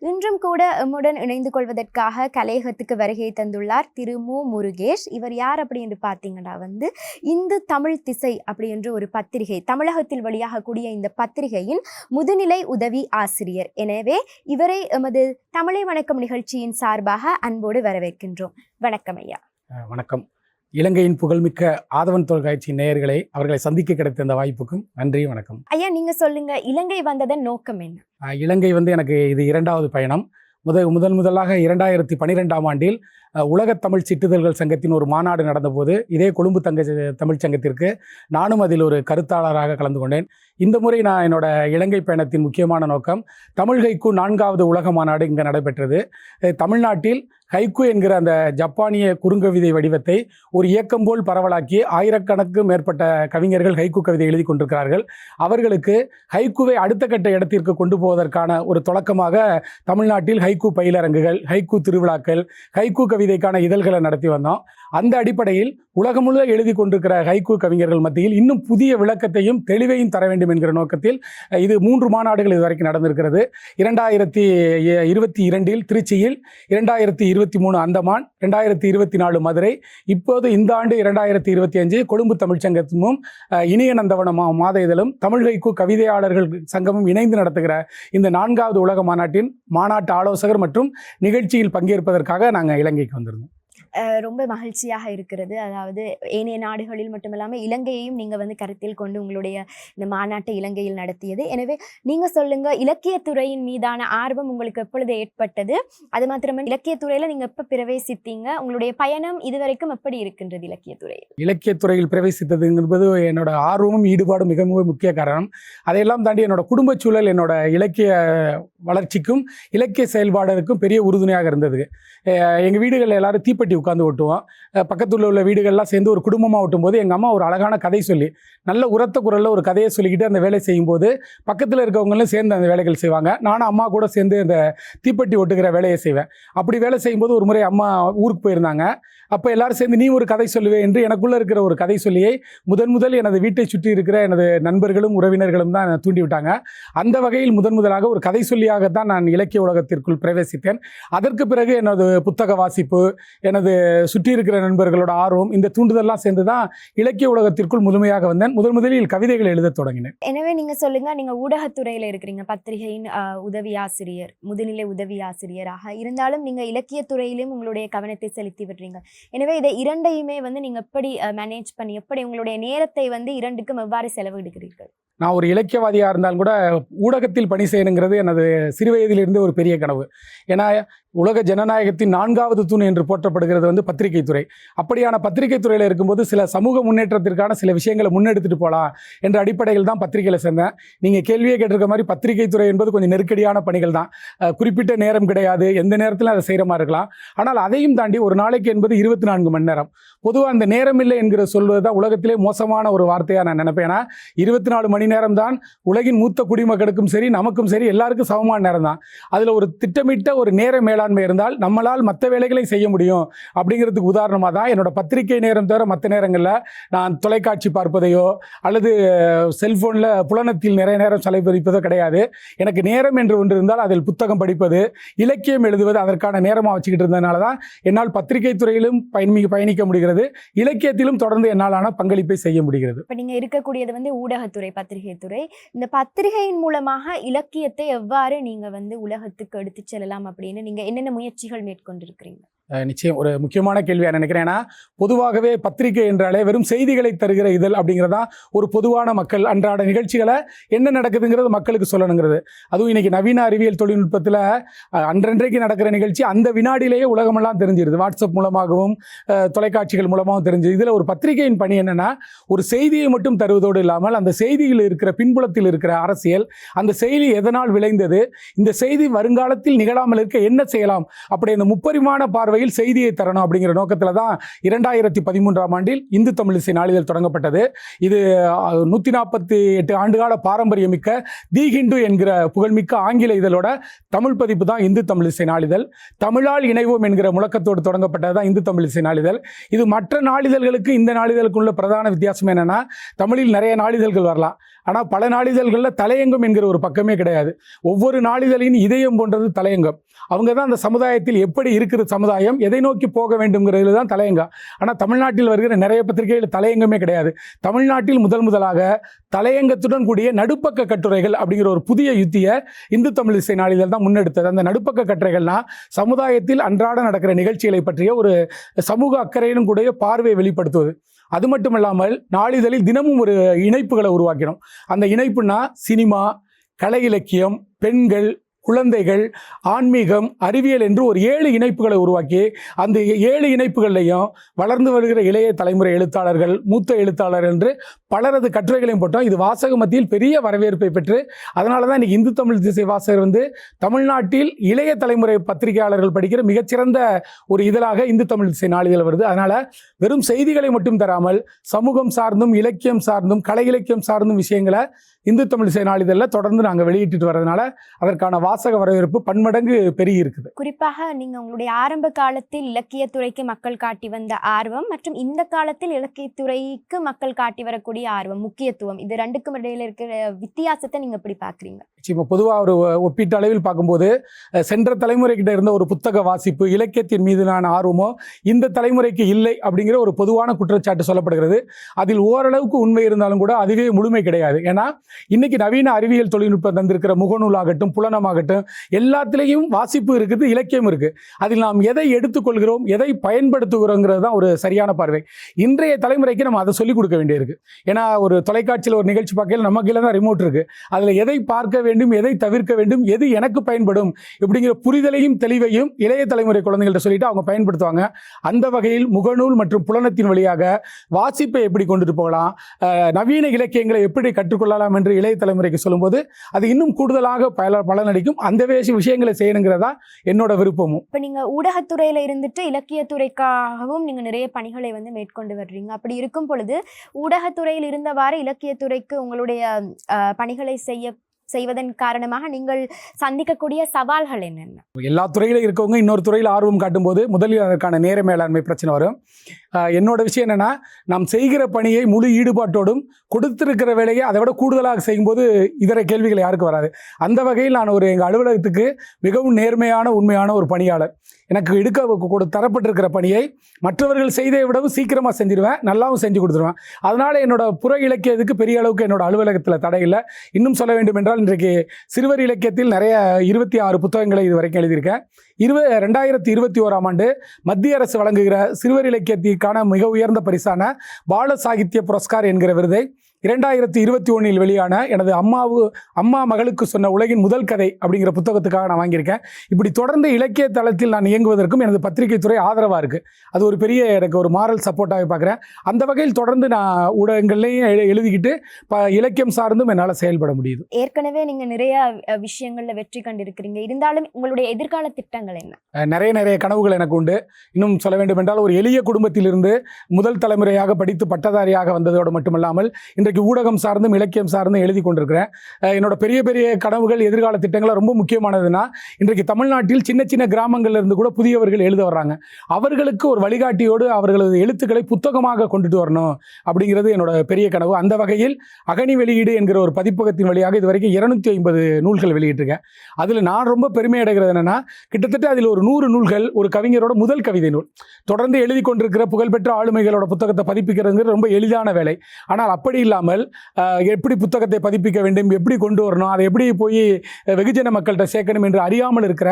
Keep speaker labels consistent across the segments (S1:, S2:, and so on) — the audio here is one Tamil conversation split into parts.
S1: இன்றும் கூட எம்முடன் இணைந்து கொள்வதற்காக கலையகத்துக்கு வருகை தந்துள்ளார் திரு மு. முருகேஷ். இவர் யார் அப்படி என்று பார்த்தீங்கன்னா வந்து இந்து தமிழ் திசை அப்படி என்று ஒரு பத்திரிகை தமிழகத்தில் வெளியாகக்கூடிய இந்த பத்திரிகையின் முதுநிலை உதவி ஆசிரியர். எனவே இவரை எமது தமிழை வணக்கம் நிகழ்ச்சியின் சார்பாக அன்போடு வரவேற்கின்றோம். வணக்கம் ஐயா.
S2: வணக்கம். இலங்கையின் புகழ்மிக்க ஆதவன் தொலைக்காட்சி நேயர்களை அவர்களை சந்திக்க கிடைத்த இந்த வாய்ப்புக்கும் நன்றி வணக்கம்.
S1: ஐயா நீங்க சொல்லுங்க இலங்கை வந்ததன் நோக்கம் என்ன?
S2: இலங்கை வந்து எனக்கு இது இரண்டாவது பயணம். முதல் முதல் முதலாக இரண்டாயிரத்தி பன்னிரெண்டாம் ஆண்டில் அஹ் தமிழ் சிற்றிதழ்கள் சங்கத்தின் ஒரு மாநாடு நடந்தபோது இதே கொழும்பு தங்க தமிழ் சங்கத்திற்கு நானும் அதில் ஒரு கருத்தாளராக கலந்து கொண்டேன். இந்த முறை நான் என்னோட இலங்கை பயணத்தின் முக்கியமான நோக்கம் தமிழ் ஹைக்கு நான்காவது உலக மாநாடு இங்கே நடைபெற்றது. தமிழ்நாட்டில் ஹைக்கு என்கிற அந்த ஜப்பானிய குறுங்கவிதை வடிவத்தை ஒரு இயக்கம் போல் பரவலாக்கி ஆயிரக்கணக்கு மேற்பட்ட கவிஞர்கள் ஹைக்கு கவிதை எழுதி கொண்டிருக்கிறார்கள். அவர்களுக்கு ஹைக்குவை அடுத்த கட்ட இடத்திற்கு கொண்டு போவதற்கான ஒரு தொடக்கமாக தமிழ்நாட்டில் ஹைக்கு பயிலரங்குகள் ஹைக்கு திருவிழாக்கள் ஹைக்கூ கவிதைக்கான இதழ்களை நடத்தி வந்தோம். அந்த அடிப்படையில் உலகம் முழுவதும் எழுதி கொண்டிருக்கிற ஹைக்கூ கவிஞர்கள் மத்தியில் இன்னும் புதிய விளக்கத்தையும் தெளிவையும் தர வேண்டும் என்கிற நோக்கத்தில் இது மூன்று மாநாடுகள் இதுவரைக்கும் நடந்திருக்கிறது. இரண்டாயிரத்தி இருபத்தி இரண்டில் திருச்சியில் இரண்டாயிரத்தி இருபத்தி மூணு அந்தமான் இரண்டாயிரத்தி இருபத்தி நாலு மதுரை இப்போது இந்த ஆண்டு இரண்டாயிரத்தி இருபத்தி அஞ்சு கொழும்பு தமிழ்ச்சங்கமும் அஹ், இனிய நந்தவனம் மாத இதழும் தமிழ் ஹைக்கூ கவிதையாளர்கள் சங்கமும் இணைந்து நடத்துகிற இந்த நான்காவது உலக மாநாட்டின் மாநாட்டு ஆலோசகர் மற்றும் நிகழ்ச்சியில் பங்கேற்பதற்காக நாங்கள் இலங்கைக்கு வந்திருந்தோம்.
S1: ரொம்ப மகிழ்ச்சியாக இருக்கிறது. அதாவது ஏனைய நாடுகளில் மட்டுமல்லாமல் இலங்கையையும் நீங்கள் வந்து கருத்தில் கொண்டு உங்களுடைய இந்த மாநாட்டை இலங்கையில் நடத்தியது. எனவே நீங்கள் சொல்லுங்கள் இலக்கியத்துறையின் மீதான ஆர்வம் உங்களுக்கு எப்பொழுது ஏற்பட்டது? அது மாத்திரமே இலக்கியத்துறையில் நீங்கள் எப்போ பிரவேசித்தீங்க? உங்களுடைய பயணம் இதுவரைக்கும் எப்படி இருக்கின்றது இலக்கியத்துறையில்
S2: இலக்கியத்துறையில் பிரவேசித்தது என்பது என்னோட ஆர்வமும் ஈடுபாடும் மிக மிக முக்கிய காரணம். அதையெல்லாம் தாண்டி என்னோட குடும்ப சூழல் என்னோட இலக்கிய வளர்ச்சிக்கும் இலக்கிய செயல்பாடுக்கும் பெரிய உறுதுணையாக இருந்தது. எங்கள் வீடுகளில் எல்லாரும் தீப்பெட்டி உட்காந்து ஒட்டுவோம். பக்கத்தில் உள்ள வீடுகள்லாம் சேர்ந்து ஒரு குடும்பமாக ஓட்டும்போது எங்கள் அம்மா ஒரு அழகான கதை சொல்லி நல்ல உரத்த குரலில் ஒரு கதையை சொல்லிக்கிட்டு அந்த வேலை செய்யும்போது பக்கத்தில் இருக்கவங்களும் சேர்ந்து அந்த வேலைகள் செய்வாங்க. நானும் அம்மா கூட சேர்ந்து அந்த தீப்பெட்டி ஒட்டுக்கிற வேலையை செய்வேன். அப்படி வேலை செய்யும்போது ஒரு முறை அம்மா ஊருக்கு போயிருந்தாங்க. அப்போ எல்லாரும் சேர்ந்து நீ ஒரு கதை சொல்லுவே என்று எனக்குள்ளே இருக்கிற ஒரு கதை சொல்லியை முதன் முதல் எனது வீட்டை சுற்றி இருக்கிற எனது நண்பர்களும் உறவினர்களும் தான் தூண்டிவிட்டாங்க. அந்த வகையில் முதன் முதலாக ஒரு கதை சொல்லியாக தான் நான் இலக்கிய உலகத்திற்குள் பிரவேசித்தேன். அதற்கு பிறகு எனது புத்தக வாசிப்பு எனது சுற்றி இருக்கிற நண்பர்களோட ஆர்வம் இந்த தூண்டுதல்லாம் சேர்ந்து தான் இலக்கிய உலகத்திற்குள் முழுமையாக வந்தேன். முதன் முதலில் கவிதைகள் எழுதத் தொடங்கினேன்.
S1: எனவே நீங்கள் சொல்லுங்க நீங்கள் ஊடகத்துறையில் இருக்கிறீங்க பத்திரிகையின் உதவி ஆசிரியர் முதுநிலை உதவி ஆசிரியராக இருந்தாலும் நீங்கள் இலக்கியத்துறையிலும் உங்களுடைய கவனத்தை செலுத்தி விடுறீங்க. எனவே இதை இரண்டையுமே வந்து நீங்கள் எப்படி மேனேஜ் பண்ணி எப்படி உங்களுடைய நேரத்தை வந்து இரண்டுக்கும் எவ்வாறு செலவிடுகிறீர்கள்?
S2: நான் ஒரு இலக்கியவாதியாக இருந்தாலும் கூட ஊடகத்தில் பணி செய்யணுங்கிறது எனது சிறுவயதிலிருந்து ஒரு பெரிய கனவு. ஏன்னா உலக ஜனநாயகத்தின் நான்காவது தூண் என்று போற்றப்படுகிறது வந்து பத்திரிகை துறை அப்படியான பத்திரிகை துறையில் இருக்கும்போது சில சமூக முன்னேற்றத்திற்கான சில விஷயங்களை முன்னெடுத்துட்டு போகலாம் என்ற அடிப்படையில் தான் பத்திரிகையில் சேர்ந்தேன். நீங்கள் கேள்வியே கேட்டிருக்க மாதிரி பத்திரிகை துறை என்பது கொஞ்சம் நெருக்கடியான பணிகள் தான். குறிப்பிட்ட நேரம் கிடையாது எந்த நேரத்திலும் அதை செய்கிற மாதிரி இருக்கலாம். ஆனால் அதையும் தாண்டி ஒரு நாளைக்கு என்பது இருபத்தி நான்கு மணி நேரம். பொதுவாக அந்த நேரம் இல்லை என்கிற சொல்வது தான் உலகத்திலே மோசமான ஒரு வார்த்தையாக நான் நினைப்பேன். ஏன்னா இருபத்தி நாலு மணி நேரம் தான் உலகின் மூத்த குடிமக்களுக்கும் சரி நமக்கும் சரி எல்லாருக்கும் சமமான நேரம் தான் அதில் ஒரு திட்டமிட்ட ஒரு நேர மேலாண்மை இருந்தால் நம்மளால் மற்ற வேலைகளை செய்ய முடியும் அப்படிங்கிறதுக்கு உதாரணமாக தான் என்னோட பத்திரிகை நேரம் தவிர மற்ற நேரங்களில் நான் தொலைக்காட்சி பார்ப்பதையோ அல்லது செல்ஃபோனில் புலனத்தில் நிறைய நேரம் செலவழிப்பதோ கிடையாது. எனக்கு நேரம் என்று ஒன்று இருந்தால் அதில் புத்தகம் படிப்பது இலக்கியம் எழுதுவது அதற்கான நேரமாக வச்சுக்கிட்டு இருந்ததுனால தான் என்னால் பத்திரிகை துறையிலும் பயணி பயணிக்க முடிகிறது. இலக்கியத்திலும் தொடர்ந்து என்னாலான பங்களிப்பை செய்ய முடிகிறது.
S1: இப்போ நீங்கள் இருக்கக்கூடியது வந்து ஊடகத்துறை பத்திரிகை துறை. இந்த பத்திரிகையின் மூலமாக இலக்கியத்தை எவ்வாறு நீங்கள் வந்து உலகத்துக்கு எடுத்து செல்லலாம் அப்படின்னு நீங்கள் என்னென்ன முயற்சிகள் மேற்கொண்டிருக்கிறீங்க?
S2: நிச்சயம் ஒரு முக்கியமான கேள்வியாக நினைக்கிறேன். ஏன்னா பொதுவாகவே பத்திரிகை என்றாலே வெறும் செய்திகளை தருகிற இதழ் அப்படிங்கிறதா ஒரு பொதுவான மக்கள் அன்றாட நிகழ்ச்சிகளை என்ன நடக்குதுங்கிறது மக்களுக்கு சொல்லணுங்கிறது. அதுவும் இன்னைக்கு நவீன அறிவியல் தொழில்நுட்பத்தில் அன்றன்றைக்கு நடக்கிற நிகழ்ச்சி அந்த வினாடியிலேயே உலகமெல்லாம் தெரிஞ்சிருது. வாட்ஸ்அப் மூலமாகவும் தொலைக்காட்சிகள் மூலமாகவும் தெரிஞ்சு இதில் ஒரு பத்திரிகையின் பணி என்னென்னா ஒரு செய்தியை மட்டும் தருவதோடு இல்லாமல் அந்த செய்தியில் இருக்கிற பின்புலத்தில் இருக்கிற அரசியல் அந்த செய்தி எதனால் விளைந்தது இந்த செய்தி வருங்காலத்தில் நிகழாமல் இருக்க என்ன செய்யலாம் அப்படி அந்த முப்பரிமாண பார்வை வகையில் செய்தியை தரணும் அப்படிங்கிற நோக்கத்தில் தான் இரண்டாயிரத்தி பதிமூன்றாம் ஆண்டில் இந்து தமிழிசை நாளிதழ் தொடங்கப்பட்டது. இது நூற்றி நாற்பத்தி எட்டு ஆண்டுகால பாரம்பரியமிக்க தி ஹிந்து என்கிற புகழ்மிக்க ஆங்கில இதழோட தமிழ் பதிப்பு தான் இந்து தமிழிசை நாளிதழ். தமிழால் இணைவோம் என்கிற முழக்கத்தோடு தொடங்கப்பட்டது தான் இந்து தமிழிசை நாளிதழ். இது மற்ற நாளிதழ்களுக்கு இந்த நாளிதழுக்குள்ள பிரதான வித்தியாசம் என்னென்னா தமிழில் நிறைய நாளிதழ்கள் வரலாம். ஆனால் பல நாளிதழ்களில் தலையங்கம் என்கிற ஒரு பக்கமே கிடையாது. ஒவ்வொரு நாளிதழின் இதயம் போன்றது தலையங்கம். அவங்க தான் அந்த சமுதாயத்தில் எப்படி இருக்கிற சமுதாயம் எதை நோக்கி போக வேண்டும்ங்கிறதுல தான் தலையங்கம். ஆனால் தமிழ்நாட்டில் வருகிற நிறைய பத்திரிகைகள் தலையங்கமே கிடையாது. தமிழ்நாட்டில் முதல் முதலாக தலையங்கத்துடன் கூடிய நடுப்பக்க கட்டுரைகள் அப்படிங்கிற ஒரு புதிய யுத்தியை இந்து தமிழ் இசை நாளிதழ் தான் முன்னெடுத்தது. அந்த நடுப்பக்க கட்டுரைகள்னா சமுதாயத்தில் அன்றாட நடக்கிற நிகழ்ச்சிகளை பற்றிய ஒரு சமூக அக்கறையிலும் கூடிய பார்வையை வெளிப்படுத்துவது. அது மட்டும் இல்லாமல் நாளிதழில் தினமும் ஒரு இணைப்புகளை உருவாக்கினோம். அந்த இணைப்புனா சினிமா கலை இலக்கியம் பெண்கள் குழந்தைகள் ஆன்மீகம் அறிவியல் என்று ஒரு ஏழு இணைப்புகளை உருவாக்கி அந்த ஏழு இணைப்புகள்லையும் வளர்ந்து வருகிற இளைய தலைமுறை எழுத்தாளர்கள் மூத்த எழுத்தாளர் என்று பலரது கட்டுரைகளையும் போட்டோம். இது வாசக மத்தியில் பெரிய வரவேற்பை பெற்று அதனால தான் இன்னைக்கு இந்து தமிழ் திசை வாசகர் வந்து தமிழ்நாட்டில் இளைய தலைமுறை பத்திரிகையாளர்கள் படிக்கிற மிகச்சிறந்த ஒரு இதழாக இந்து தமிழ் திசை நாளிதழ் வருது. அதனால் வெறும் செய்திகளை மட்டும் தராமல் சமூகம் சார்ந்தும் இலக்கியம் சார்ந்தும் கலை இலக்கியம் சார்ந்தும் விஷயங்களை இந்து தமிழ் இசை நாளிதழில் தொடர்ந்து நாங்கள் வெளியிட்டுட்டு வரதுனால அதற்கான வாசக வரவேற்பு பன்மடங்கு பெருகி இருக்குது
S1: குறிப்பாக நீங்க உங்களுடைய ஆரம்ப காலத்தில் இலக்கியத்துறைக்கு மக்கள் காட்டி வந்த ஆர்வம் மற்றும் இந்த காலத்தில் இலக்கியத்துறைக்கு மக்கள் காட்டி வரக்கூடிய ஆர்வம் முக்கியத்துவம் இது ரெண்டுக்கும் இடையில இருக்கிற வித்தியாசத்தை நீங்க எப்படி பாக்குறீங்க
S2: பொதுவாக ஒரு ஒப்பீட்டு அளவில் பார்க்கும்போது சென்ற தலைமுறைக்கிட்ட இருந்த ஒரு புத்தக வாசிப்பு இலக்கியத்தின் மீதான ஆர்வமோ இந்த தலைமுறைக்கு இல்லை அப்படிங்கிற ஒரு பொதுவான குற்றச்சாட்டு சொல்லப்படுகிறது. அதில் ஓரளவுக்கு உண்மை இருந்தாலும் கூட அதுவே முழுமை கிடையாது. ஏன்னா இன்னைக்கு நவீன அறிவியல் தொழில்நுட்பம் தந்திருக்கிற முகநூலாகட்டும் புலனமாகட்டும் எல்லாத்துலேயும் வாசிப்பு இருக்குது இலக்கியம் இருக்குது அதில் நாம் எதை எடுத்துக்கொள்கிறோம் எதை பயன்படுத்துகிறோங்கிறது தான் ஒரு சரியான பார்வை. இன்றைய தலைமுறைக்கு நம்ம அதை சொல்லிக் கொடுக்க வேண்டியிருக்கு. ஏன்னா ஒரு தொலைக்காட்சியில் ஒரு நிகழ்ச்சி பார்க்கையில் நமக்கு தான் ரிமோட் இருக்குது அதில் எதை பார்க்க வேண்டும் எதை தவிர்க்க வேண்டும் எது எனக்கு பயன்படும் இப்படிங்கிற புரிதலையும் தெளிவையும் இளைய தலைமுறை குழந்தைகள்ட்ட சொல்லிட்டு அவங்க பயன்படுத்துவாங்க. அந்த வகையில் முகநூல் மற்றும் புலனத்தின் வழியாக வாசிப்பை எப்படி கொண்டுட்டு போகலாம் நவீன இலக்கியங்களை எப்படி கற்றுக்கொள்ளலாம் என்று இளைய தலைமுறைக்கு சொல்லும்போது அது இன்னும் கூடுதலாக பல பலனளிக்கும். அந்த விஷயங்களை விஷயங்களை செய்யணுங்கிறதா என்னோட விருப்பமும்.
S1: இப்போ நீங்கள் ஊடகத்துறையில் இருந்துட்டு இலக்கியத்துறைக்காகவும் நீங்கள் நிறைய பணிகளை வந்து மேற்கொண்டு வர்றீங்க. அப்படி இருக்கும் பொழுது ஊடகத்துறையில் இருந்தவாறு இலக்கியத்துறைக்கு உங்களுடைய பணிகளை செய்ய செய்வதன் காரணமாக நீங்கள் சந்திக்கக்கூடிய சவால்கள் என்னென்ன?
S2: எல்லா துறையிலும் இருக்கவங்க இன்னொரு துறையில் ஆர்வம் காட்டும்போது முதலில் அதற்கான நேர மேலாண்மை பிரச்சனை வரும். என்னோட விஷயம் என்னென்னா நாம் செய்கிற பணியை முழு ஈடுபாட்டோடும் கொடுத்திருக்கிற வேலையை அதை விட கூடுதலாக செய்யும்போது இதர கேள்விகள் யாருக்கும் வராது. அந்த வகையில் நான் ஒரு எங்கள் அலுவலகத்துக்கு மிகவும் நேர்மையான உண்மையான ஒரு பணியாளர். எனக்கு எடுக்க கொடு தரப்பட்டிருக்கிற பணியை மற்றவர்கள் செய்ததை விடவும் சீக்கிரமாக செஞ்சிருவேன் நல்லாவும் செஞ்சு கொடுத்துருவேன். அதனால் என்னோட புற இலக்கியத்துக்கு பெரிய அளவுக்கு என்னோட அலுவலகத்தில் தடை இல்லை. இன்னும் சொல்ல வேண்டும் என்றால் இன்றைக்கு சிறுவர் இலக்கியத்தில் நிறைய இருபத்தி ஆறு புத்தகங்களை இது வரைக்கும் எழுதியிருக்கேன். இருவ ரெண்டாயிரத்தி இருபத்தி ஓராம் ஆண்டு மத்திய அரசு வழங்குகிற சிறுவர் இலக்கியத்திற்கான மிக உயர்ந்த பரிசான பால சாகித்ய புரஸ்கார் என்கிற விருதை இரண்டாயிரத்தி இருபத்தி ஒன்றில் வெளியான எனது அம்மாவு அம்மா மகளுக்கு சொன்ன உலகின் முதல் கதை அப்படிங்கிற புத்தகத்துக்காக நான் வாங்கியிருக்கேன். இப்படி தொடர்ந்து இலக்கிய தளத்தில் நான் இயங்குவதற்கும் எனது பத்திரிகை துறை ஆதரவாக இருக்குது அது ஒரு பெரிய எனக்கு ஒரு மாரல் சப்போர்ட்டாக பார்க்குறேன். அந்த வகையில் தொடர்ந்து நான் ஊடகங்கள்லையும் எழு- எழுதிக்கிட்டு ப இலக்கியம் சார்ந்தும் என்னால் செயல்பட முடியுது.
S1: ஏற்கனவே நீங்க நிறைய விஷயங்கள்ல வெற்றி கண்டிருக்கிறீங்க. இருந்தாலும் உங்களுடைய எதிர்கால திட்டங்கள் என்ன?
S2: நிறைய நிறைய கனவுகள் எனக்கு உண்டு. இன்னும் சொல்ல வேண்டும் என்றால் ஒரு எளிய குடும்பத்திலிருந்து முதல் தலைமுறையாக படித்து பட்டதாரியாக வந்ததோடு மட்டுமல்லாமல் இன்றைக்கு ஊடகம் சார்ந்தும் இலக்கியம் சார்ந்தும் எழுதி கொண்டிருக்கிறேன். என்னோட பெரிய பெரிய கனவுகள் எதிர்கால திட்டங்கள் ரொம்ப முக்கியமானதுன்னா இன்றைக்கு தமிழ்நாட்டில் சின்ன சின்ன கிராமங்கள்ல இருந்து கூட புதியவர்கள் எழுத வர்றாங்க. அவர்களுக்கு ஒரு வழிகாட்டியோடு அவர்களது எழுத்துக்களை புத்தகமாக கொண்டுட்டு வரணும் அப்படிங்கிறது என்னோட பெரிய கனவு. அந்த வகையில் அகனி வெளியீடு என்கிற ஒரு பதிப்பகத்தின் வழியாக இது வரைக்கும் இருநூத்தி ஐம்பது நூல்கள் வெளியிட்டிருக்கேன். அதில் நான் ரொம்ப பெருமை அடைகிறது என்னன்னா கிட்டத்தட்ட அதில் ஒரு நூறு நூல்கள் ஒரு கவிஞரோட முதல் கவிதை நூல். தொடர்ந்து எழுதி கொண்டிருக்கிற புகழ்பெற்ற ஆளுமைகளோட புத்தகத்தை பதிப்பிக்கிறதுங்கிறது ரொம்ப எளிதான வேலை. ஆனால் அப்படி இல்லை இல்லாமல் எப்படி புத்தகத்தை பதிப்பிக்க வேண்டும் எப்படி கொண்டு வரணும் அதை எப்படி போய் வெகுஜன மக்கள்கிட்ட சேர்க்கணும் என்று அறியாமல் இருக்கிற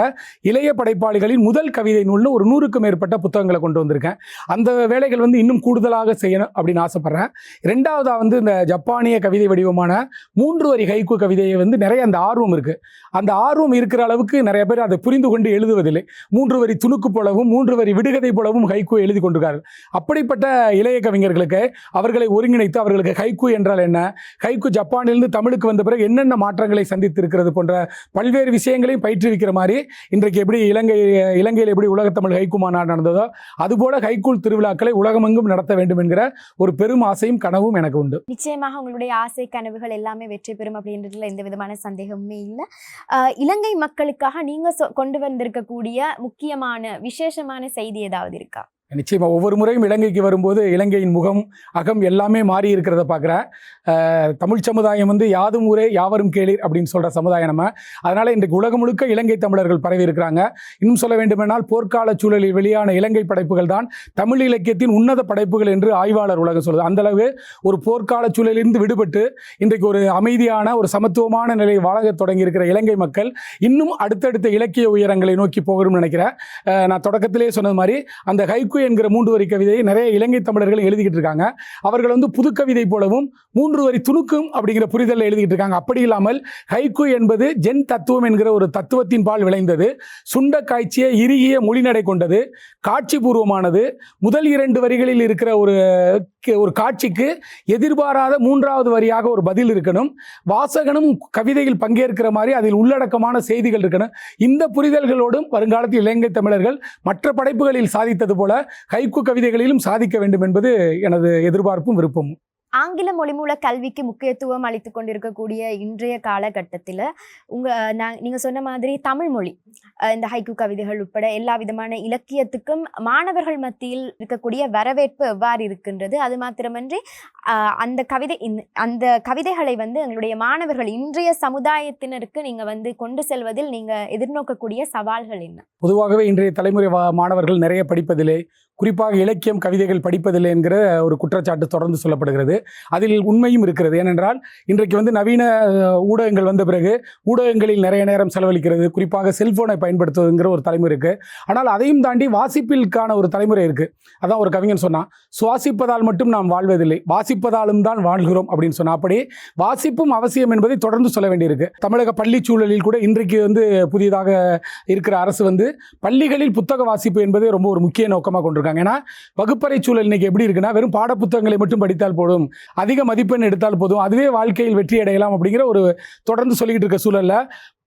S2: இளைய படைப்பாளிகளின் முதல் கவிதை நூல்னு ஒரு நூறுக்கும் மேற்பட்ட புத்தகங்களை கொண்டு வந்திருக்கேன். அந்த வேலைகள் வந்து இன்னும் கூடுதலாக செய்யணும் அப்படின்னு ஆசைப்பட்றேன். ரெண்டாவதாக வந்து இந்த ஜப்பானிய கவிதை வடிவமான மூன்று வரி ஹைக்கு கவிதையை வந்து நிறைய அந்த ஆர்வம் இருக்குது அந்த ஆர்வம் இருக்கிற அளவுக்கு நிறைய பேர் அதை புரிந்து கொண்டு எழுதுவதில்லை. மூன்று வரி துணுக்கு போலவும் மூன்று வரி விடுகதை போலவும் ஹைக்கு எழுதி கொண்டிருக்கார்கள். அப்படிப்பட்ட இளைய கவிஞர்களுக்கு அவர்களை ஒருங்கிணைத்து அவர்களுக்கு ஹைக்கு என்றால் என்ன? கைக்கு ஜப்பானிலிருந்து தமிழுக்கு வந்த பிறகு என்னென்ன மாற்றங்களை சந்தித்திருக்கிறது போன்ற பல்வேறு விஷயங்களையும் பயிற்றுவிக்கிற மாதிரி இன்றைக்கு எப்படி இலங்கை இலங்கையில் எப்படி உலகத்தமிழ் ஹைக்கு மாநாடு நடந்ததோ அதுபோல ஹைக்கூல் திருவிழாக்களை உலகமெங்கும் நடத்த வேண்டும் என்கிற ஒரு பெரும் ஆசையும் கனவும் எனக்கு உண்டு.
S1: நிச்சயமாக உங்களுடைய ஆசை கனவுகள் எல்லாமே வெற்றி பெறும் அப்படின்றதுல எந்த விதமான சந்தேகமுமே இல்லை. இலங்கை மக்களுக்காக நீங்க சொ- கொண்டு வந்திருக்கக்கூடிய முக்கியமான விசேஷமான செய்தி ஏதாவது இருக்கா?
S2: நிச்சயமாக ஒவ்வொரு முறையும் இலங்கைக்கு வரும்போது இலங்கையின் முகம் அகம் எல்லாமே மாறி இருக்கிறத பார்க்குறேன். தமிழ் சமுதாயம் வந்து யாதும் ஊரே யாவரும் கேளீர் அப்படின்னு சொல்கிற சமுதாயம் நம்ம. அதனால் இன்றைக்கு உலகம் முழுக்க இலங்கை தமிழர்கள் பரவி இருக்கிறாங்க. இன்னும் சொல்ல வேண்டுமென்றால் போர்க்கால சூழலில் வெளியான இலங்கை படைப்புகள் தான் தமிழ் இலக்கியத்தின் உன்னத படைப்புகள் என்று ஆய்வாளர் உலகம் சொல்லுது. அந்த அளவு ஒரு போர்க்கால சூழலிலிருந்து விடுபட்டு இன்றைக்கு ஒரு அமைதியான ஒரு சமத்துவமான நிலை வாழ தொடங்கி இருக்கிற இலங்கை மக்கள் இன்னும் அடுத்தடுத்த இலக்கிய உயரங்களை நோக்கி போகணும்னு நினைக்கிறேன். நான் தொடக்கத்திலே சொன்னது மாதிரி அந்த ஹைக்கு என்கிற மூன்று வரி கவிதையை நிறைய இலங்கை தமிழர்கள் எழுதிக்கிட்டு இருக்காங்க. அவர்கள் வந்து புது கவிதை போலவும் மூன்று வரி துணுக்கும் அப்படிங்கிற புரிதலில் எழுதிக்கிட்டு இருக்காங்க. அப்படி இல்லாமல் ஹைக்கு என்பது ஜென் தத்துவம் என்கிற ஒரு தத்துவத்தின் பால் விளைந்தது. சுண்ட காய்ச்சிய இறுகிய மொழிநடை கொண்டது. காட்சி பூர்வமானது. முதல் இரண்டு வரிகளில் இருக்கிற ஒரு ஒரு காட்சிக்கு எதிர்பாராத மூன்றாவது வரியாக ஒரு பதில் இருக்கணும். வாசகனும் கவிதையில் பங்கேற்கிற மாதிரி அதில் உள்ளடக்கமான செய்திகள் இருக்கணும். இந்த புரிதல்களோடும் வருங்காலத்தில் இலங்கை தமிழர்கள் மற்ற படைப்புகளில் சாதித்தது போல ஹைக்கு கவிதைகளிலும் சாதிக்க வேண்டும் என்பது எனது எதிர்பார்ப்பும் விருப்பமும்.
S1: ஆங்கில மொழிமூல கல்விக்கு முக்கியத்துவம் அளித்து கொண்டிருக்கக்கூடிய இன்றைய காலகட்டத்தில் உங்கள் நான் நீங்கள் சொன்ன மாதிரி தமிழ் மொழி இந்த ஹைக்கு கவிதைகள் உட்பட எல்லா விதமான இலக்கியத்துக்கும் மாணவர்கள் மத்தியில் இருக்கக்கூடிய வரவேற்பு எவ்வாறு இருக்கின்றது? அது மாத்திரமன்றி அந்த கவிதை இந்த- அந்த கவிதைகளை வந்து எங்களுடைய மாணவர்கள் இன்றைய சமுதாயத்தினருக்கு நீங்கள் வந்து கொண்டு செல்வதில் நீங்கள் எதிர்நோக்கக்கூடிய சவால்கள் என்ன?
S2: பொதுவாகவே இன்றைய தலைமுறை மாணவர்கள் நிறைய படிப்பதில்லை குறிப்பாக இலக்கியம் கவிதைகள் படிப்பதில்லை என்கிற ஒரு குற்றச்சாட்டு தொடர்ந்து சொல்லப்படுகிறது. அதில் உண்மையும் இருக்கிறது. ஏனென்றால் இன்றைக்கு வந்து நவீன ஊடகங்கள் வந்த பிறகு ஊடகங்களில் நிறைய நேரம் செலவழிக்கிறது குறிப்பாக செல்போனை பயன்படுத்துவதுங்கிற ஒரு தலைமுறை இருக்குது ஆனால் அதையும் தாண்டி வாசிப்பிற்கான ஒரு தலைமுறை இருக்குது அதான் ஒரு கவிஞன் சொன்னான் சுவாசிப்பதால் மட்டும் நாம் வாழ்வதில்லை வாசிப்பதாலும் தான் வாழ்கிறோம் அப்படின்னு சொன்னா அப்படி வாசிப்பும் அவசியம் என்பதை தொடர்ந்து சொல்ல வேண்டியிருக்கு. தமிழக பள்ளி சூழலில் கூட இன்றைக்கு வந்து புதியதாக இருக்கிற அரசு வந்து பள்ளிகளில் புத்தக வாசிப்பு என்பதே ரொம்ப ஒரு முக்கிய நோக்கமாக கொண்டிருக்காங்க. ஏன்னா வகுப்பறை சூழல் இன்னைக்கு எப்படி இருக்குன்னா வெறும் பாட புத்தகங்களை மட்டும் படித்தால் போதும். அதிக மதிப்பெண் எடுத்தால் போதும். அதுவே வாழ்க்கையில் வெற்றி அடையலாம் அப்படிங்கிற ஒரு தொடர்ந்து சொல்லிக்கிட்டு இருக்க சூழல்ல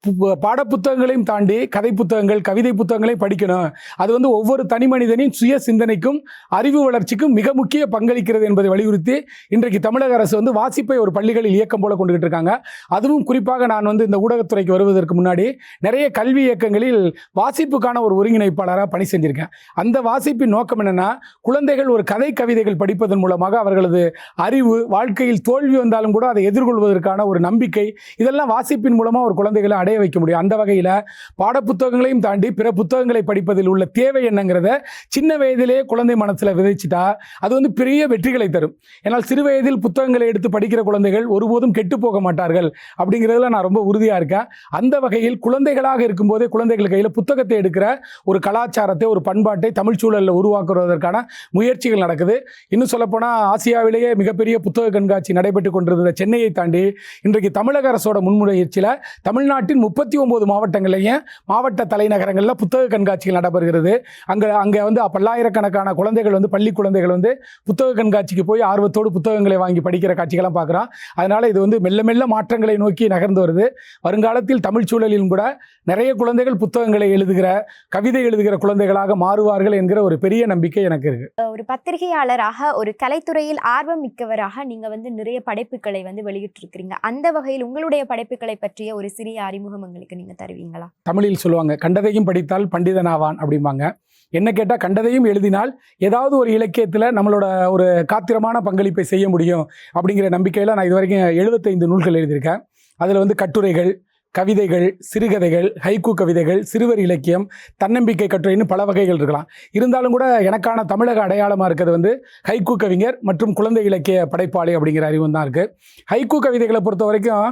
S2: பு- பாடப்புத்தகங்களையும் தாண்டி கதை புத்தகங்கள் கவிதை புத்தகங்களையும் படிக்கணும். அது வந்து ஒவ்வொரு தனி மனிதனின் சுய சிந்தனைக்கும் அறிவு வளர்ச்சிக்கும் மிக முக்கிய பங்களிக்கிறது என்பதை வலியுறுத்தி இன்றைக்கு தமிழக அரசு வந்து வாசிப்பை ஒரு பள்ளிகளில் இயக்கம் போல கொண்டுகிட்டு இருக்காங்க. அதுவும் குறிப்பாக நான் வந்து இந்த ஊடகத்துறைக்கு வருவதற்கு முன்னாடி நிறைய கல்வி இயக்கங்களில் வாசிப்புக்கான ஒரு ஒருங்கிணைப்பாளராக பணி செஞ்சிருக்கேன். அந்த வாசிப்பின் நோக்கம் என்னென்னா குழந்தைகள் ஒரு கதை கவிதைகள் படிப்பதன் மூலமாக அவர்களது அறிவு வாழ்க்கையில் தோல்வி வந்தாலும் கூட அதை எதிர்கொள்வதற்கான ஒரு நம்பிக்கை இதெல்லாம் வாசிப்பின் மூலமாக ஒரு குழந்தைகளை அடைய வைக்க முடியும். அந்த வகையில் பாடப்புத்தகங்களையும் தாண்டி பிற புத்தகங்களை படிப்பதில் உள்ள தேவை என்னங்கிறத சின்ன வயதிலே குழந்தை மனசில் விதைச்சிட்டா அது வந்து பெரிய வெற்றிகளை தரும். ஏன்னால் சிறு வயதில் புத்தகங்களை எடுத்து படிக்கிற குழந்தைகள் ஒருபோதும் கெட்டு போக மாட்டார்கள் அப்படிங்கிறதுல நான் ரொம்ப உறுதியாக இருக்கேன். அந்த வகையில் குழந்தைகளாக இருக்கும்போதே குழந்தைகள் கையில் புத்தகத்தை எடுக்கிற ஒரு கலாச்சாரத்தை ஒரு பண்பாட்டை தமிழ் சூழலில் உருவாக்குவதற்கான முயற்சிகள் நடக்குது. இன்னும் சொல்லப்போனால் ஆசியாவிலேயே மிகப்பெரிய புத்தக கண்காட்சி நடைபெற்று கொண்டிருந்த சென்னையை தாண்டி இன்றைக்கு தமிழக அரசோட முன்முயற்சியில் தமிழ்நாட்டின் முப்பத்தி ஒம்பது மாவட்டங்களையும் மாவட்ட தலைநகரங்களில் புத்தக கண்காட்சிகள் நடைபெறுகிறது. அங்கே அங்கே வந்து பல்லாயிரக்கணக்கான குழந்தைகள் வந்து பள்ளி குழந்தைகள் வந்து புத்தக கண்காட்சிக்கு போய் ஆர்வத்தோடு புத்தகங்களை வாங்கி படிக்கிற காட்சிகள்லாம் பார்க்குறோம் அதனால் இது வந்து மெல்ல மெல்ல மாற்றங்களை நோக்கி நகர்ந்து வருது. வருங்காலத்தில் தமிழ் சூழலிலும் கூட நிறைய குழந்தைகள் புத்தகங்களை எழுதுகிற கவிதை எழுதுகிற குழந்தைகளாக மாறுவார்கள் என்கிற ஒரு பெரிய நம்பிக்கை எனக்கு இருக்கு.
S1: ஒரு பத்திரிகையாளராக ஒரு கலைத்துறையில் ஆர்வம் மிக்கவராக நீங்க வந்து நிறைய படைப்புகளை வந்து வெளியிட்டிருக்கிறீங்க. அந்த வகையில் உங்களுடைய படைப்புகளை பற்றிய ஒரு சிறிய அறிமுகம் எங்களுக்கு நீங்க தருவீங்களா?
S2: தமிழில் சொல்லுவாங்க கண்டதையும் படித்தால் பண்டிதனாவான் அப்படிம்பாங்க. என்ன கேட்டால் கண்டதையும் எழுதினால் ஏதாவது ஒரு இலக்கியத்தில் நம்மளோட ஒரு காத்திரமான பங்களிப்பை செய்ய முடியும் அப்படிங்கிற நம்பிக்கையில் நான் இது வரைக்கும் எழுபத்தைந்து நூல்கள் எழுதியிருக்கேன். அதில் வந்து கட்டுரைகள் கவிதைகள் சிறுகதைகள் ஹைக்கு கவிதைகள் சிறுவர் இலக்கியம் தன்னம்பிக்கை கட்டுரைன்னு பல வகைகள் இருக்கலாம். இருந்தாலும் கூட எனக்கான தமிழக அடையாளமாக இருக்கிறது வந்து ஹைக்கு கவிஞர் மற்றும் குழந்தை இலக்கிய படைப்பாளி அப்படிங்கிற அறிவும் தான் இருக்குது ஹைக்கு கவிதைகளை பொறுத்த வரைக்கும்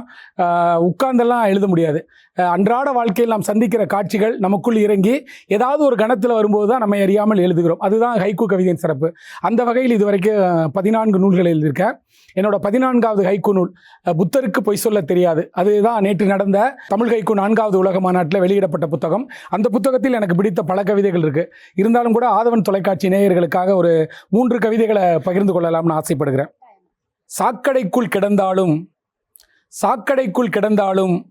S2: உட்கார்ந்தெல்லாம் எழுத முடியாது. அன்றாட வாழ்க்கையில் நாம் சந்திக்கிற காட்சிகள் நமக்குள் இறங்கி ஏதாவது ஒரு கணத்தில் வரும்போது தான் நம்ம அறியாமல் எழுதுகிறோம். அதுதான் ஹைக்கு கவிதையின் சிறப்பு. அந்த வகையில் இது வரைக்கும் பதினான்கு நூல்கள் எழுதியிருக்கேன். என்னோட பதினான்காவது ஹைக்கு நூல் புத்தருக்கு பொய் சொல்ல தெரியாது. அதுதான் நேற்று நடந்த தமிழ் ஹைக்கூ நான்காவது உலக மாநாட்டில் வெளியிடப்பட்ட புத்தகம். அந்த புத்தகத்தில் எனக்கு பிடித்த பல கவிதைகள் இருக்குது இருந்தாலும் கூட ஆதவன் தொலைக்காட்சி நேயர்களுக்காக ஒரு மூன்று கவிதைகளை பகிர்ந்து கொள்ளலாம்னு ஆசைப்படுகிறேன். சாக்கடைக்குள் கிடந்தாலும் சாக்கடைக்குள் கிடந்தாலும்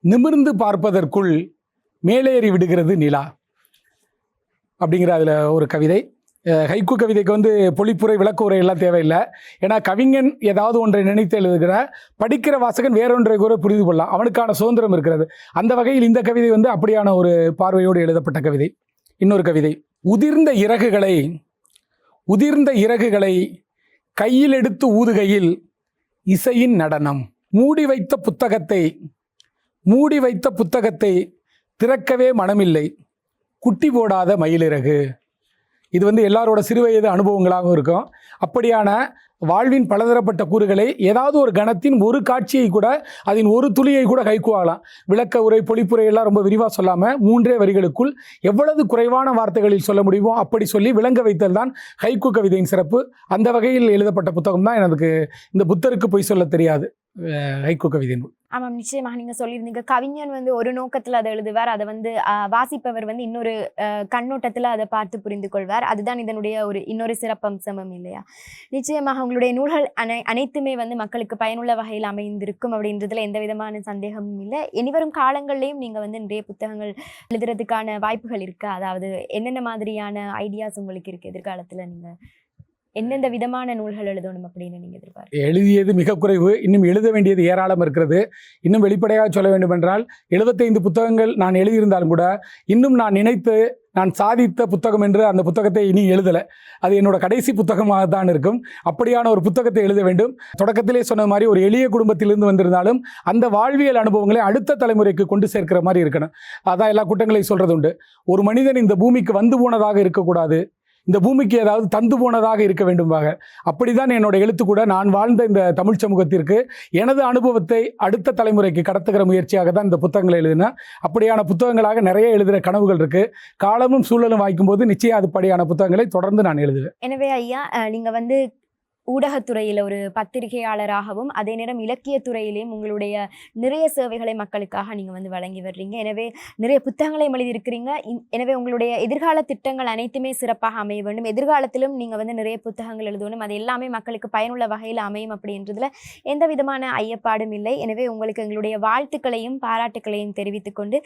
S2: நிமிர்ந்து பார்ப்பதற்குள் மேலேறி விடுகிறது நிலா. அப்படிங்கிற அதில் ஒரு கவிதை. ஹைக்கு கவிதைக்கு வந்து பொழிப்புரை விளக்க உரை எல்லாம் தேவையில்லை. ஏன்னா கவிஞன் ஏதாவது ஒன்றை நினைத்து எழுதுகிற படிக்கிற வாசகன் வேறொன்றை கூட புரிந்து கொள்ளலாம். அவனுக்கான சுதந்திரம் இருக்கிறது. அந்த வகையில் இந்த கவிதை வந்து அப்படியான ஒரு பார்வையோடு எழுதப்பட்ட கவிதை. இன்னொரு கவிதை. உதிர்ந்த இறகுகளை உதிர்ந்த இறகுகளை கையில் எடுத்து ஊதுகையில் இசையின் நடனம். மூடி வைத்த புத்தகத்தை மூடி வைத்த புத்தகத்தை திறக்கவே மனமில்லை. குட்டி போடாத மயிலிறகு. இது வந்து எல்லாரோட சிறுவயது அனுபவங்களாகவும் இருக்கும். அப்படியான வாழ்வின் பலதரப்பட்ட கூறுகளை ஏதாவது ஒரு கணத்தின் ஒரு காட்சியை கூட அதன் ஒரு துளியை கூட கைக்குவாகலாம். விளக்க உரை பொழிப்புரை எல்லாம் ரொம்ப விரிவாக சொல்லாமல் மூன்றே வரிகளுக்குள் எவ்வளவு குறைவான வார்த்தைகளில் சொல்ல முடியுமோ அப்படி சொல்லி விளங்க வைத்தல் தான் ஹைக்கு கவிதையின் சிறப்பு. அந்த வகையில் எழுதப்பட்ட புத்தகம் தான் எனக்கு இந்த புத்தருக்கு பொய் சொல்ல தெரியாது. ஹைக்கு கவிதை நூல்
S1: ஆமாம் நிச்சயமாக நீங்கள் சொல்லியிருந்தீங்க. கவிஞன் வந்து ஒரு நோக்கத்தில் அதை எழுதுவார். அதை வந்து வாசிப்பவர் வந்து இன்னொரு கண்ணோட்டத்தில் அதை பார்த்து புரிந்து கொள்வார். அதுதான் இதனுடைய ஒரு இன்னொரு சிறப்பம்சமும் இல்லையா? நிச்சயமாக உங்களுடைய நூல்கள் அனை அனைத்துமே வந்து மக்களுக்கு பயனுள்ள வகையில் அமைந்திருக்கும் அப்படின்றதுல எந்த விதமான சந்தேகமும் இல்லை. இனிவரும் காலங்கள்லையும் நீங்கள் வந்து நிறைய புத்தகங்கள் எழுதுறதுக்கான வாய்ப்புகள் இருக்கா? அதாவது என்னென்ன மாதிரியான ஐடியாஸ் உங்களுக்கு இருக்குது எதிர்காலத்தில் நீங்கள் எந்தெந்த விதமான நூல்கள் எழுதணும் அப்படின்னு நீங்க எதிர்பார்க்க
S2: எழுதியது மிக குறைவு. இன்னும் எழுத வேண்டியது ஏராளம் இருக்கிறது. இன்னும் வெளிப்படையாக சொல்ல வேண்டுமென்றால் எழுபத்தைந்து புத்தகங்கள் நான் எழுதியிருந்தாலும் கூட இன்னும் நான் நினைத்து நான் சாதித்த புத்தகம் என்று அந்த புத்தகத்தை இனி எழுதலை. அது என்னோட கடைசி புத்தகமாக தான் இருக்கும். அப்படியான ஒரு புத்தகத்தை எழுத வேண்டும். தொடக்கத்திலே சொன்ன மாதிரி ஒரு எளிய குடும்பத்திலிருந்து வந்திருந்தாலும் அந்த வாழ்வியல் அனுபவங்களை அடுத்த தலைமுறைக்கு கொண்டு சேர்க்கிற மாதிரி இருக்கணும். அதான் எல்லா கூட்டங்களையும் சொல்கிறது உண்டு ஒரு மனிதன் இந்த பூமிக்கு வந்து போனதாக இருக்கக்கூடாது. இந்த பூமிக்கு ஏதாவது தந்து போனதாக இருக்க வேண்டுமாக. அப்படிதான் என்னோட எழுத்து கூட. நான் வாழ்ந்த இந்த தமிழ் சமூகத்திற்கு எனது அனுபவத்தை அடுத்த தலைமுறைக்கு கடத்துகிற முயற்சியாக தான் இந்த புத்தகங்களை எழுதினேன். அப்படியான புத்தகங்களாக நிறைய எழுதுகிற கனவுகள் இருக்கு. காலமும் சூழலும் வாய்க்கும்போது நிச்சயம் அதுபடியான புத்தகங்களை தொடர்ந்து நான் எழுதுவேன்.
S1: எனவே ஐயா நீங்க வந்து ஊடகத்துறையில் ஒரு பத்திரிகையாளராகவும் அதே நேரம் இலக்கியத்துறையிலேயும் உங்களுடைய நிறைய சேவைகளை மக்களுக்காக நீங்கள் வந்து வழங்கி வர்றீங்க. எனவே நிறைய புத்தகங்களையும் எழுதியிருக்கிறீங்க. இன்- எனவே உங்களுடைய எதிர்கால திட்டங்கள் அனைத்துமே சிறப்பாக அமைய வேண்டும். எதிர்காலத்திலும் நீங்கள் வந்து நிறைய புத்தகங்கள் எழுதணும். அது எல்லாமே மக்களுக்கு பயனுள்ள வகையில் அமையும் அப்படின்றதுல எந்த விதமான ஐயப்பாடும் இல்லை. எனவே உங்களுக்கு எங்களுடைய வாழ்த்துக்களையும் பாராட்டுக்களையும் தெரிவித்துக்கொண்டு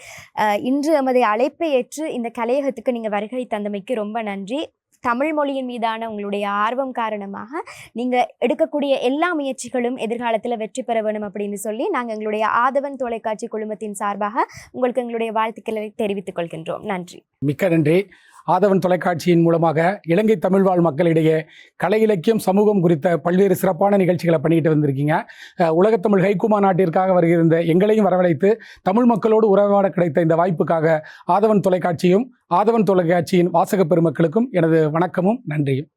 S1: இன்று எமது அழைப்பை ஏற்று இந்த கலையகத்துக்கு நீங்கள் வருகை தந்தமைக்கு ரொம்ப நன்றி. தமிழ் மொழியின் மீதான உங்களுடைய ஆர்வம் காரணமாக நீங்க எடுக்கக்கூடிய எல்லா முயற்சிகளும் எதிர்காலத்தில் வெற்றி பெற வேணும் அப்படின்னு சொல்லி நாங்க எங்களுடைய ஆதவன் தொலைக்காட்சி குழுமத்தின் சார்பாக உங்களுக்கு எங்களுடைய வாழ்த்துக்களை தெரிவித்துக் கொள்கின்றோம். நன்றி.
S2: மிக்க நன்றி. ஆதவன் தொலைக்காட்சியின் மூலமாக இலங்கை தமிழ் வாழ் மக்களிடையே கலை இலக்கியம் சமூகம் குறித்த பல்வேறு சிறப்பான நிகழ்ச்சிகளை பண்ணிட்டு வந்திருக்கீங்க. உலகத்தமிழ் ஹைகுமா நாட்டிற்காக வருகிற எங்களையும் வரவழைத்து தமிழ் மக்களோடு உறவாட கிடைத்த இந்த வாய்ப்புக்காக ஆதவன் தொலைக்காட்சியும் ஆதவன் தொலைக்காட்சியின் வாசக பெருமக்களுக்கும் எனது வணக்கமும் நன்றியும்.